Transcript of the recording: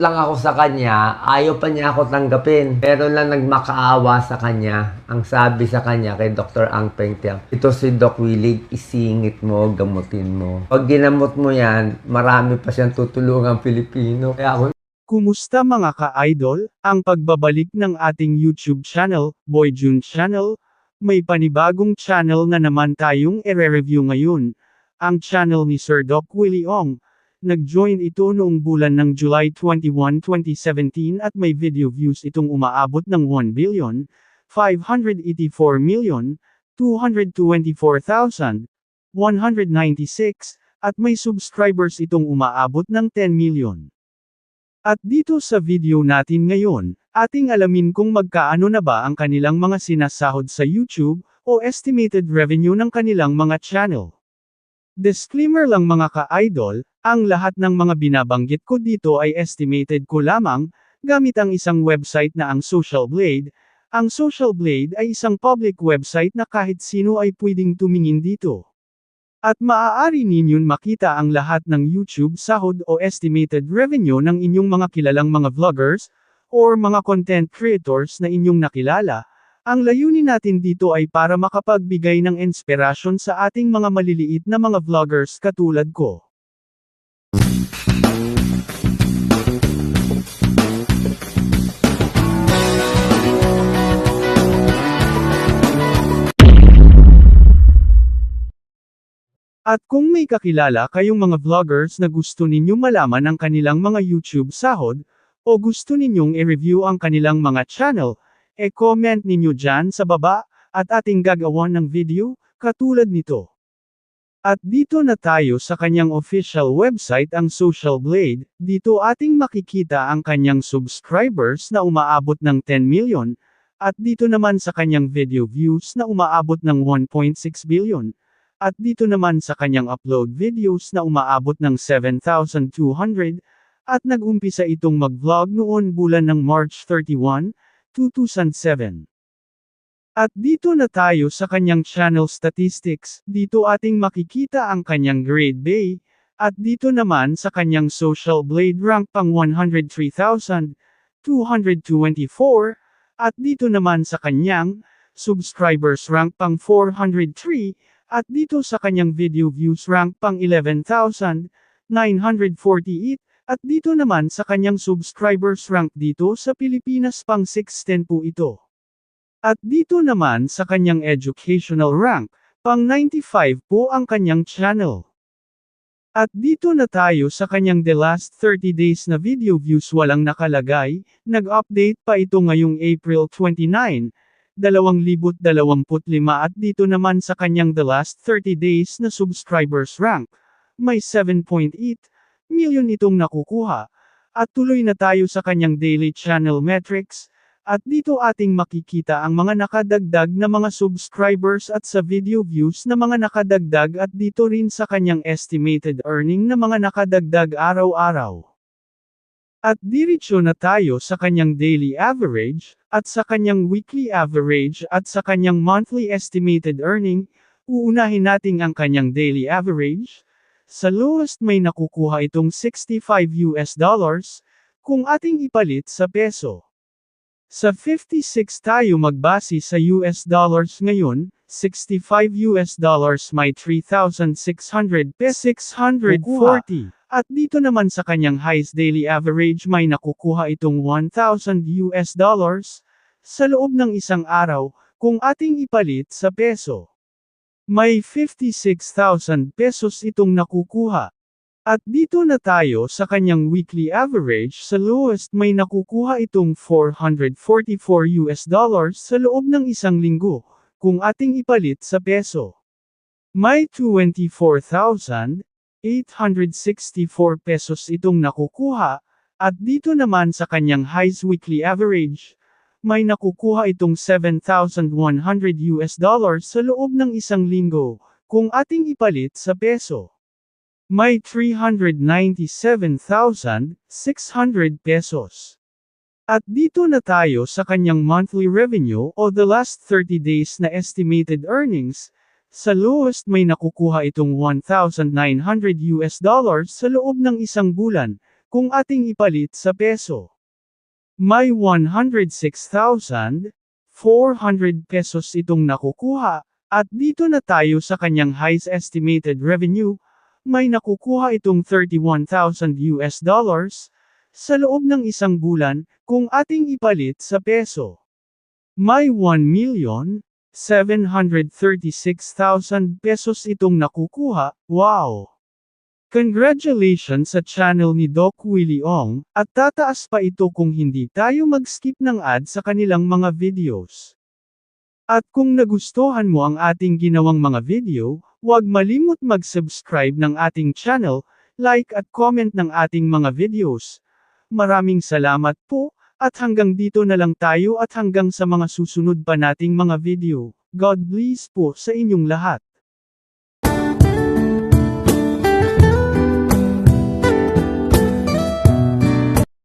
lang ako sa kanya, ayaw pa niya ako tanggapin. Pero lang nagmakaawa sa kanya, ang sabi sa kanya kay Dr. Ang Peng ito si Doc Willig, isingit mo, gamutin mo. Pag ginamot mo yan, marami pa siyang tutulungang Pilipino. Kaya ako Kumusta mga ka-idol? Ang pagbabalik ng ating YouTube channel, Boy June Channel, may panibagong channel na naman tayong ire-review ngayon. Ang channel ni Sir Doc Willie Ong. Nag-join ito noong bulan ng July 21, 2017 at may video views itong umaabot ng 1 billion, 584 million, 224,196, at may subscribers itong umaabot ng 10 million. At dito sa video natin ngayon, ating alamin kung magkaano na ba ang kanilang mga sinasahod sa YouTube, o estimated revenue ng kanilang mga channel. Disclaimer lang mga ka-idol, ang lahat ng mga binabanggit ko dito ay estimated ko lamang, gamit ang isang website na ang Social Blade. Ang Social Blade ay isang public website na kahit sino ay pwedeng tumingin dito. At maaari ninyong makita ang lahat ng YouTube sahod o estimated revenue ng inyong mga kilalang mga vloggers, or mga content creators na inyong nakilala. Ang layunin natin dito ay para makapagbigay ng inspirasyon sa ating mga maliliit na mga vloggers katulad ko. At kung may kakilala kayong mga vloggers na gusto ninyong malaman ang kanilang mga YouTube sahod, o gusto ninyong i-review ang kanilang mga channel, e-comment ninyo dyan sa baba, at ating gagawan ng video, katulad nito. At dito na tayo sa kanyang official website ang Social Blade, dito ating makikita ang kanyang subscribers na umaabot ng 10 million, at dito naman sa kanyang video views na umaabot ng 1.6 billion. At dito naman sa kanyang upload videos na umaabot ng 7,200, at nag-umpisa itong mag-vlog noon bulan ng March 31, 2007. At dito na tayo sa kanyang channel statistics, dito ating makikita ang kanyang grade bay, at dito naman sa kanyang social blade rank pang 103,224, at dito naman sa kanyang subscribers rank pang 403, at dito sa kanyang video views rank pang 11,948, at dito naman sa kanyang subscribers rank dito sa Pilipinas pang 610 po ito. At dito naman sa kanyang educational rank, pang 95 po ang kanyang channel. At dito na tayo sa kanyang the last 30 days na video views walang nakalagay, nag-update pa ito ngayong April 29, 2025 at dito naman sa kanyang the last 30 days na subscribers rank, may 7.8 million itong nakukuha. At tuloy na tayo sa kanyang daily channel metrics, at dito ating makikita ang mga nakadagdag na mga subscribers at sa video views na mga nakadagdag at dito rin sa kanyang estimated earning na mga nakadagdag araw-araw. At diretso na tayo sa kanyang daily average, at sa kanyang weekly average at sa kanyang monthly estimated earning, uunahin natin ang kanyang daily average. Sa lowest may nakukuha itong 65 US dollars, kung ating ipalit sa peso. Sa 56 tayo magbase sa US dollars ngayon, 65 US dollars may 3,600 pesos 640. At dito naman sa kanyang highest daily average may nakukuha itong 1,000 US dollars, sa loob ng isang araw, kung ating ipalit sa peso. May 56,000 pesos itong nakukuha. At dito na tayo sa kanyang weekly average sa lowest may nakukuha itong 444 US dollars sa loob ng isang linggo, kung ating ipalit sa peso. May 24,864 pesos itong nakukuha, at dito naman sa kanyang highest weekly average, may nakukuha itong 7,100 US dollars sa loob ng isang linggo, kung ating ipalit sa peso. May 397,600 pesos. At dito na tayo sa kanyang monthly revenue o the last 30 days na estimated earnings, sa lowest may nakukuha itong 1,900 US dollars sa loob ng isang bulan, kung ating ipalit sa peso. May 106,400 pesos itong nakukuha, at dito na tayo sa kanyang highest estimated revenue, may nakukuha itong 31,000 US dollars, sa loob ng isang bulan, kung ating ipalit sa peso. May 1,736,000 pesos itong nakukuha, wow! Congratulations sa channel ni Doc Willie Ong, at tataas pa ito kung hindi tayo mag-skip ng ad sa kanilang mga videos. At kung nagustuhan mo ang ating ginawang mga video, huwag malimot mag-subscribe ng ating channel, like at comment ng ating mga videos. Maraming salamat po, at hanggang dito na lang tayo at hanggang sa mga susunod pa nating mga video. God bless po sa inyong lahat.